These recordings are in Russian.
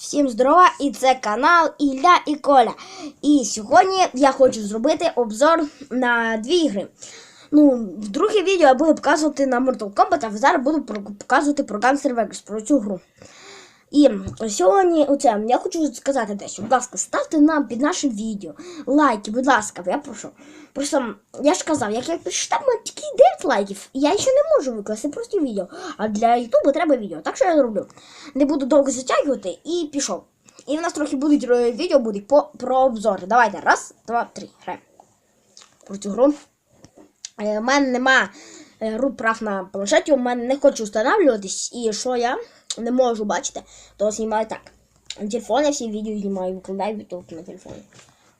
Всім здорова! І це канал Ілля і Коля. І сьогодні я хочу зробити обзор на дві ігри. Ну, в друге відео я буду показувати на Mortal Kombat, а зараз буду показувати про Gunster Vegas, про цю гру. І сьогодні оце, я хочу сказати дещо. Будь ласка, ставте нам під нашим відео лайки, будь ласка, я прошу. Просто я ж казав, як я прочитав на тільки 9 лайків, я ще не можу викласти просто відео. А для Ютубу треба відео. Так що я зроблю. Не буду довго затягувати і пішов. І в нас трохи будуть е, відео будуть по, про обзори. Давайте, раз, два, три. Граємо. Про цю гру. У мене нема е, ру прав на планшеті, у мене не хочу встановлюватись. І що я не можу бачити, то знімаю так. На телефон я всі відео знімаю, викладаю в YouTube на телефоні.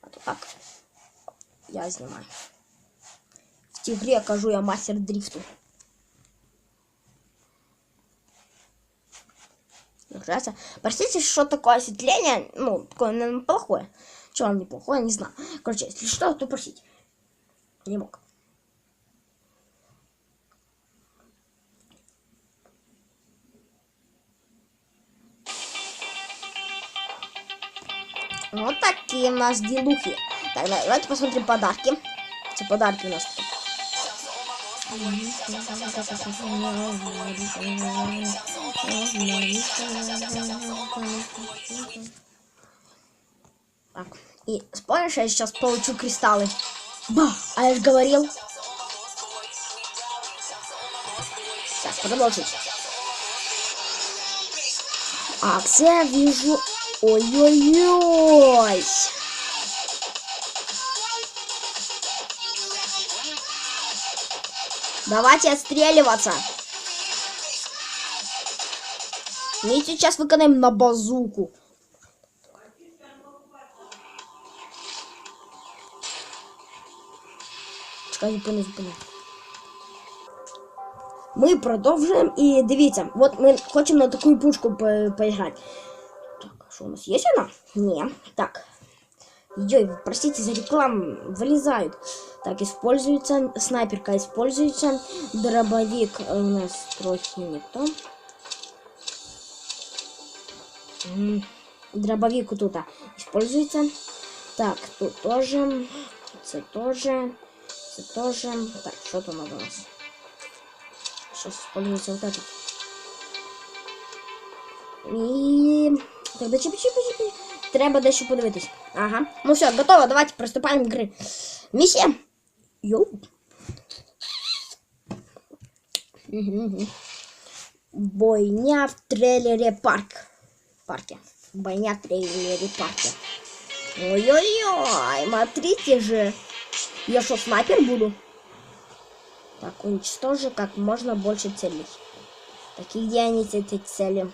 А то так. Я знімаю. В цій грі я кажу, я мастер дрифту. Нравится. Простите, что такое осветление, ну, такое наверное, плохое. Чего оно неплохое, не знаю. Короче, если что, то просите. Не мог. Вот такие у нас делухи. Так, да- давайте посмотрим подарки. Это подарки у нас тут. Так, и вспомнишь, я сейчас получу кристаллы. Ба, а я же говорил. Так, продолжить. Акция, вижу. Ой-ой-ой Давайте отстреливаться. Мы сейчас выконаем на базуку. Чекай, зупини, зупини. Ми продовжуємо і дивіться, от ми хочемо на таку пушку по- поіграти. Что у нас есть она? Не. Так. Ой, простите за рекламу, вылезают. Так, используется, снайперка используется, дробовик у нас трохи не то. Дробовик тут а, используется. Так, тут тоже, это тоже, это тоже. Так, что надо у нас? Сейчас используется вот этот. І. Так, чіпи, чіпи, чіпи. Треба дещо подивитись. Ага. Ну все, готово, давайте приступаємо до гри. Місія. Йоу. Мгм, мгм. Бойня в трейлере парк. Парке. Бойня в трейлере парке. Ой-ой-ой, смотрите же. Я что, снайпер буду? Так, уничтожи как можно больше целей. Так, и где они эти цели?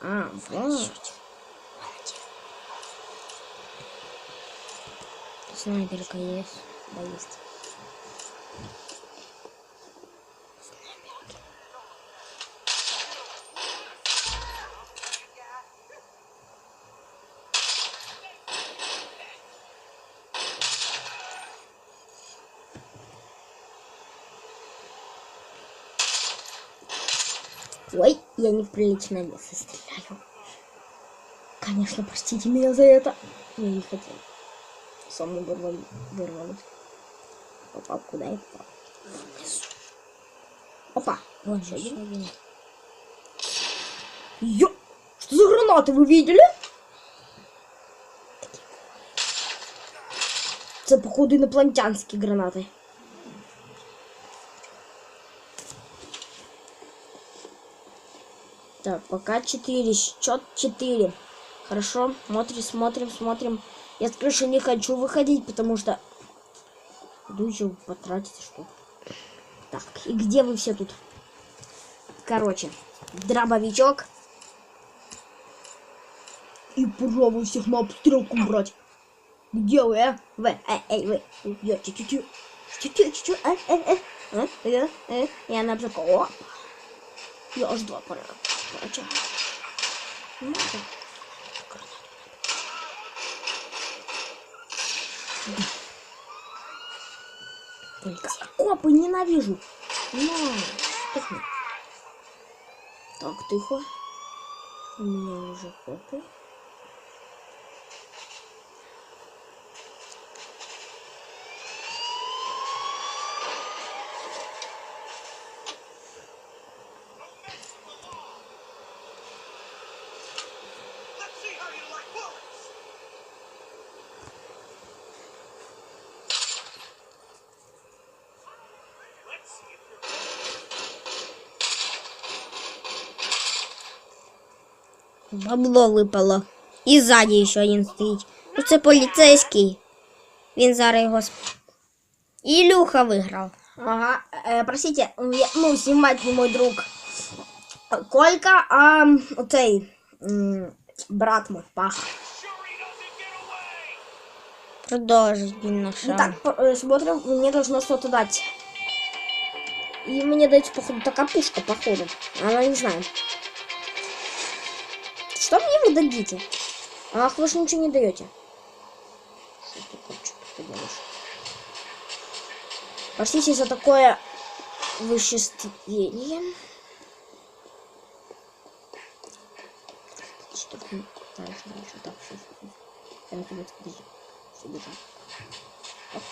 А, вот. Снайперка есть. Да, есть. Ой, я не в приличное место стреляю. Конечно, простите меня за это. Я не хотел. Сам не вырвал, вырвалось. Попал куда я попал. Опа. Вон еще один. Ё! Что за гранаты вы видели? Це, походу, інопланетянські гранати. Так, пока 4, счет 4. Хорошо, смотрим, смотрим, смотрим. Я с крыши не хочу выходить, потому что... Еще потратить что. Так, и где вы все тут? Короче, дробовичок. И пробую всех на обстрелку брать. Где вы, а? Вы, эй, эй, вы. Я чуть-чуть. Чуть-чуть, чуть-чуть. Э, э, э. Э, э, э. Я на. О. Я аж два пора. Короче. Ну, так. Только копы ненавижу. На, тихо. Так, тихо. У меня уже копы. Бабло випало. І ззаді ще один стоїть. Ну це поліцейський. Він зараз його. Ілюха виграв. Ага, э, простите, я, ну, снимать не мой друг Колька, а оцей брат мой, Паха. sure he doesn't. Продовжить він на Ну так, э, смотрим, мне должно что-то дать. И мне дается, походу, такая пушка, походу. Она не знаю. Что мне вы дадите? Ах, вы же ничего не даете. Что? Простите за такое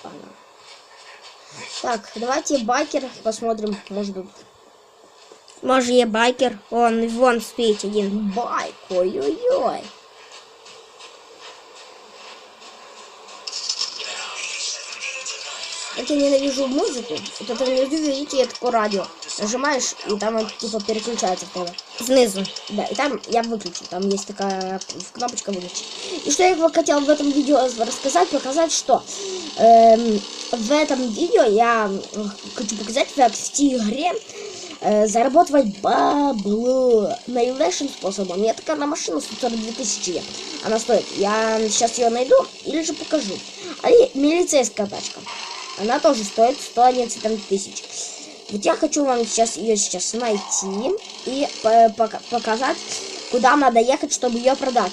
там? Так, давайте байкер посмотрим, может быть. Може є байкер. Вон, вон стоїть один. Байк, ой-ой-ой. Как я ненавижу музыку. Вот это внизу, видите, такое радио. Нажимаешь, и там он, типа переключается в тебя. Знизу. Да, и там я выключу. Там есть такая кнопочка выключить. И что я хотел в этом видео рассказать, показать, что эм, в этом видео я хочу показать, как в игре э, заработать бабло наилучшим способом. Я такая на машину 142 тысячи. Она стоит. Я сейчас ее найду или же покажу. А и милицейская тачка. Она тоже стоит 111 там, тысяч. Вот я хочу вам сейчас ее сейчас найти и пока- показать, куда надо ехать, чтобы ее продать.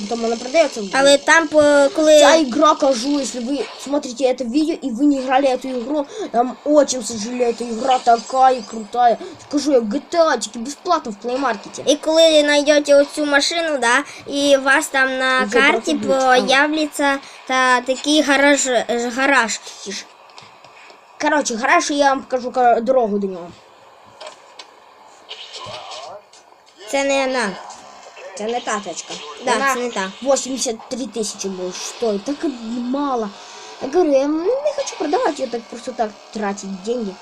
Потом она продается. Але там, по- коли. Вся игра, кажу, если вы смотрите это видео и вы не играли эту игру, там очень сожалею, эта игра такая крутая. Скажу я, GTA тільки бесплатно в плеймаркете. І коли знайдете оцю машину, да, і у вас там на Вже карті проходить, появляться та такий гараж, е, гараж. Короче, гараж, і я вам покажу ка- дорогу до нього. Це не вона. Це не та тачка. Да, Вона це не та. 83 тысячи будет стоить. Так мало. Я говорю, я не хочу продавать ее так просто так тратить деньги.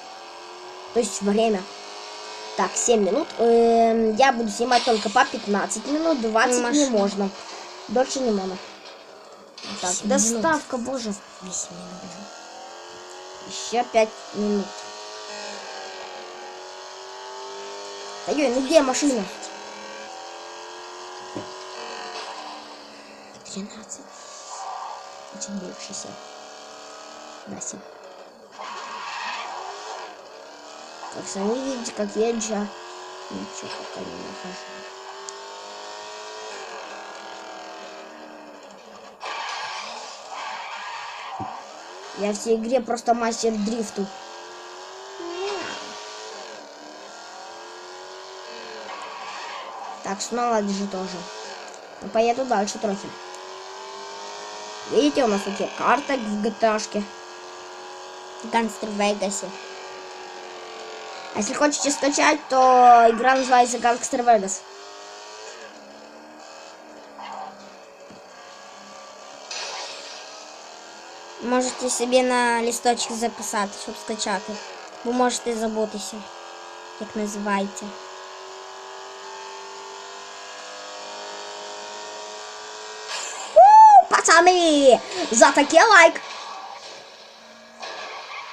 То есть время. Так, 7 минут. Эм, Я буду снимать только по 15 минут, 20 не Машина. можно. Дольше не можно. Так, Семь минут. доставка, боже. Еще 5 минут. Да ну где машина? 13. Значит, будет 60. Да, 7. Как сами видите, как я джа. Ничего пока не нахожу. Я в всей игре просто мастер дрифту. Так, снова же тоже. Ну, поеду дальше трохи. Видите, у нас такие карты в GTA. -шке. Гангстер в Вегасе. А если хотите скачать, то игра называется Gangster Vegas. Можете собі на лісточок записати, щоб скачати. Бо можете забутися, як називається. Пацани! За таке лайк!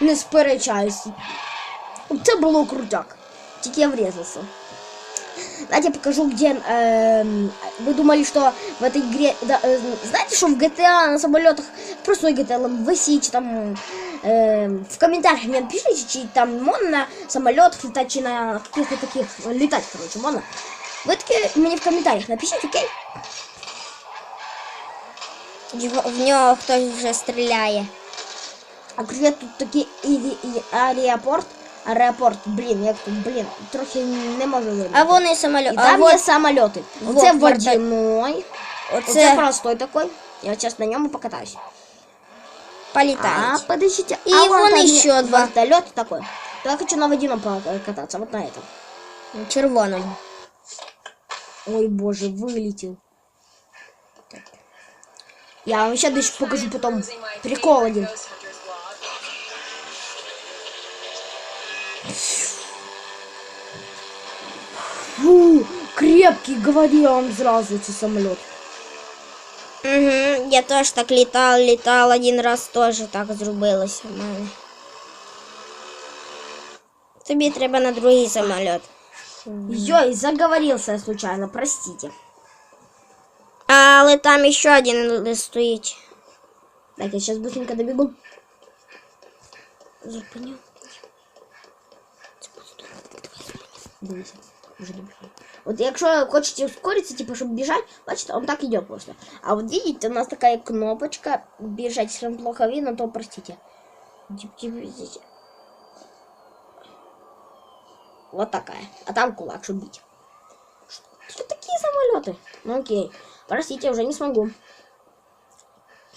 Не сперечаюсь. Це було крутяк. Тільки я врезался. Давайте я покажу, где... эм, вы думали, что в этой игре... да, э, знаете, что в GTA на самолетах... Просто GTA, там, в Vice, там... эм, в комментариях мне напишите, чи там можно на самолетах летать, чи на каких-то таких... Летать, короче, можно. Вы такие мне в комментариях напишите, окей? Його, в нього хтось вже стріляє. А где тут такие и, и аэропорт? Аеропорт, блін, як тут, блін, трохи не можу видно. А вони самоліт. І А там є вот самоліти. вот Оце верта- водяной. Оце оце простой такой. Я зараз на ньому покатаюсь. А, політають. подождите. И а вон там еще два. Вертолет такой. Я хочу на водяном покататься, вот на этом. Червоному. Ой, боже, вылетел. Так. Я вам еще дальше покажу потом прикол один. Фу, крепкий, говорю я вам сразу, эти самолет. Угу, я теж так літав, літав один раз теж так зробилося в мене. Тобі треба на другий самоліт. Йой, заговорился я случайно, простите. Але там ще один стоїть. Так, я сейчас быстренько добегу. Зупиню. Дивіться, вже добігаю. От якщо хочете ускориться, типа, щоб бежать, бачите, он так идет просто. А вот видите, у нас такая кнопочка бежать, если вам плохо видно, то простите. Тип- тип- видите? Вот такая. А там кулак, чтобы бить. Что такие самолеты? Ну окей. Простите, уже не смогу.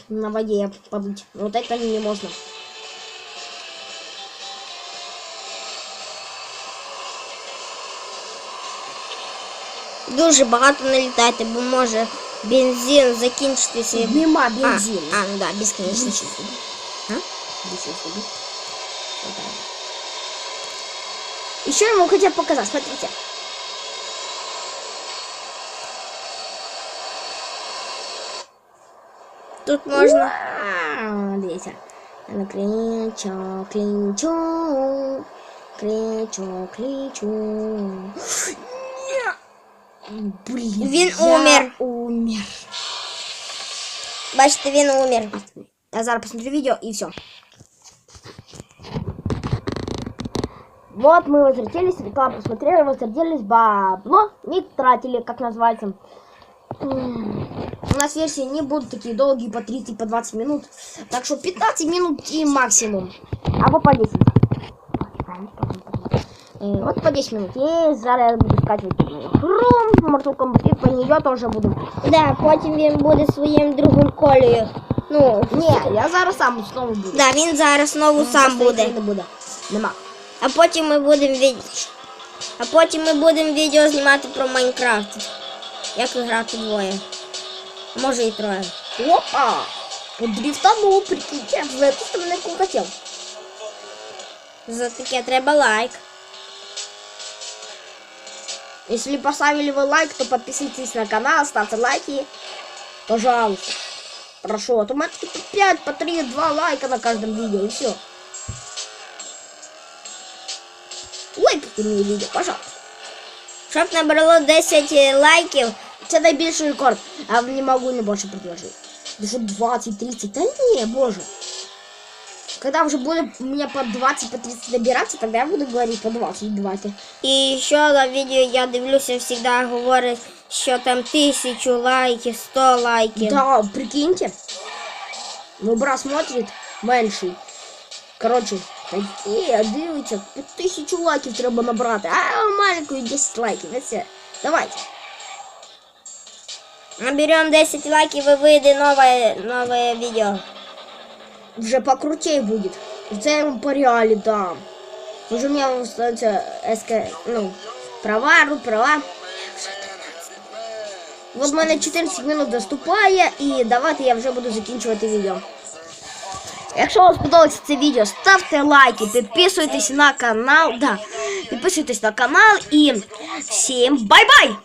На воде я побыть. Вот это не можно. Дуже багато не літайте, бо може бензин закінчитися. Нема А, бензина. а, ну да, безконечно. А? Еще я вам хотел показать, смотрите. Тут можна. Вау, Дивіться. Ну, Клінчо, клінчо. Клінчо, клінчо. Блін, Він я умер. умер. Бачите, він умер. Я зараз посмотрю видео и все. Вот мы возвратились, рекламу посмотрели, возвратились, бабло не тратили, как называется. М, У нас версии не будут такие долгие, по 30, по 20 минут. Так что 15 минут и максимум. Або по 10. Э, Вот по 10 минут. И зараз я буду скачивать игру Mortal Kombat, и по нее тоже буду. Да, потім він буде своїм другим колею. Ну, Не, я зараз сам знову буду. да, він зараз знову сам Просто буде. ігри Не буде. Нема. А потім ми будемо від... А потім ми будемо відео знімати про Майнкрафт. Як грати двоє. А Може і троє. Опа! Подрифтанул, прикиньте, в эту сторону, яку хотел. За таке треба лайк. Если поставили вы лайк, то подписывайтесь на канал, ставьте лайки. Пожалуйста. Прошу, а то мы тут по 5, по 3, 2 лайка на каждом видео, и все. Лайкайте мне видео, пожалуйста. Щоб набрало 10 лайків, Це найбільший рекорд. А не могу не больше предложить. Даже 20, 30. Да не, боже. Когда уже будет у меня по 20, по 30 набираться, тогда я буду говорить по 20, давайте. І що на відео я дивлюся, завжди говорить, що там тисячу лайків, 100 лайків. Да, прикиньте. Мой брат смотрит, менший. Короче, такі, дивіться, по тисячу лайків треба набрати. А маленькую 10 лайків. і все. Давайте. Наберемо 10 лайків і вийде нове, нове відео. Вже покрутей буде. Це я вам по реалі дам. Уже у меня становится СК, ну, права, рут права. Вот в мене 14 минут доступає, і давайте я вже буду закінчувати відео. Якщо вам сподобалося це відео, ставте лайки, підписуйтесь на канал. Да, підписуйтесь на канал і всім бай-бай!